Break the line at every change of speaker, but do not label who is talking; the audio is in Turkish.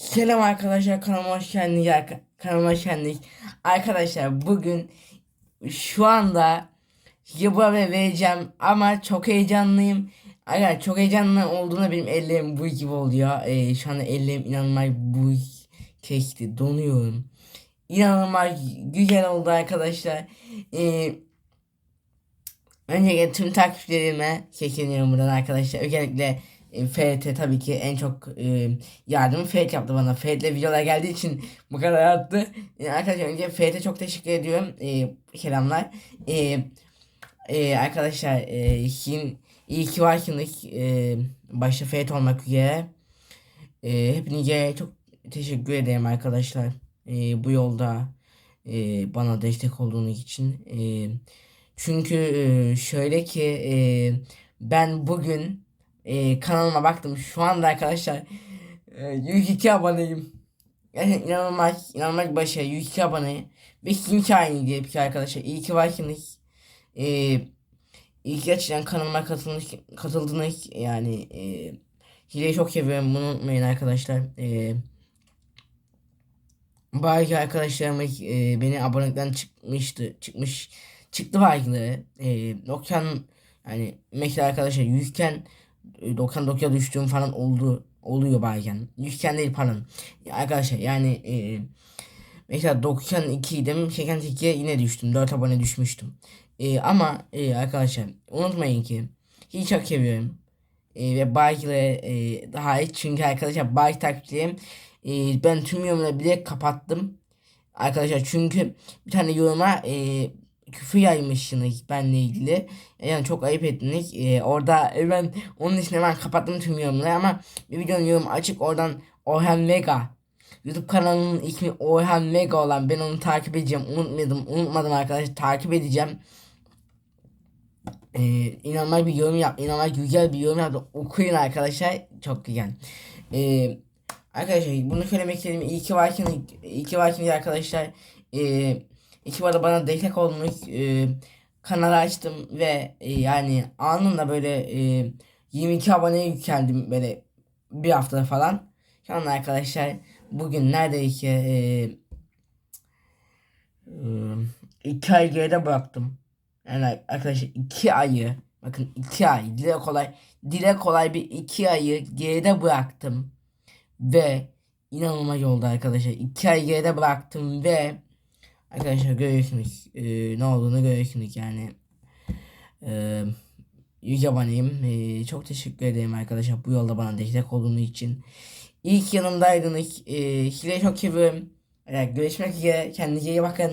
Selam arkadaşlar kanalıma hoş geldiniz. Kanalıma hoş geldiniz. Arkadaşlar bugün şu anda Yıba ve vereceğim ama çok heyecanlıyım. Arkadaşlar çok heyecanlı olduğunda benim ellerim bu gibi oluyor. Ee, şu anda ellerim inanılmaz bu çekti. Donuyorum. İnanılmaz güzel oldu arkadaşlar. Ee, Öncelikle tüm takipçilerime sesleniyorum buradan arkadaşlar. Özellikle e, FT tabii ki en çok e, yardımı Ferit yaptı bana. Ferit'le videolar geldiği için bu kadar arttı. E, arkadaşlar önce Ferit'e çok teşekkür ediyorum. E, selamlar. E, e, arkadaşlar e, şimdi iyi ki varsınız. E, başta Ferit olmak üzere. E, hepinize çok teşekkür ederim arkadaşlar. E, bu yolda e, bana destek olduğunuz için. E, çünkü e, şöyle ki e, ben bugün e, kanalıma baktım. Şu anda arkadaşlar e, 102 aboneyim. Yani inanılmaz, inanılmaz başarı. 102 abone. Ve kim kaini diye bir arkadaşlar. İyi ki varsınız. E, iyi ki gerçekten kanalıma katılmış, katıldınız. Yani e, Hileyi çok seviyorum. Bunu unutmayın arkadaşlar. E, Belki arkadaşlarım e, beni abonelikten çıkmıştı. Çıkmış çıktı belki E, Nokia'nın yani mesela arkadaşlar 100 iken e, 99'a düştüğüm falan oldu oluyor bazen. 100 iken değil pardon. Ya arkadaşlar yani e, mesela 92 idim. 82'ye yine düştüm. 4 abone düşmüştüm. E, ama e, arkadaşlar unutmayın ki hiç çok seviyorum. E, ve Bayk'le e, daha iyi çünkü arkadaşlar Bayk takipçilerim e, ben tüm yorumları bile kapattım. Arkadaşlar çünkü bir tane yoruma e, küfür yaymışsınız benle ilgili. Yani çok ayıp ettiniz. E, orada e, ben onun için hemen kapattım tüm yorumları ama bir videonun yorumu açık oradan Orhan Vega YouTube kanalının ismi Orhan Vega olan ben onu takip edeceğim. Unutmadım, unutmadım arkadaşlar takip edeceğim. Ee, inanılmaz bir yorum yap, inanılmaz güzel bir yorum yaptı. Okuyun arkadaşlar. Çok güzel. Ee, arkadaşlar bunu söylemek istedim. İyi ki varsınız. İyi ki varsınız arkadaşlar. Ee, iki arada bana destek olmuş. Ee, kanalı açtım ve e, yani anında böyle e, 22 aboneye yükseldim böyle bir haftada falan. Anda arkadaşlar bugün neredeyse e, e, iki ay geride bıraktım. Yani arkadaşlar iki ayı bakın iki ay dile kolay dile kolay bir iki ayı geride bıraktım ve inanılmaz oldu arkadaşlar iki ay geride bıraktım ve arkadaşlar görüyorsunuz e, ne olduğunu görüyorsunuz yani. E, yüz aboneyim e, çok teşekkür ederim arkadaşlar bu yolda bana destek olduğunuz için. Ki yanımdaydınız e, size çok seviyorum Evet, görüşmek üzere. Kendinize iyi bakın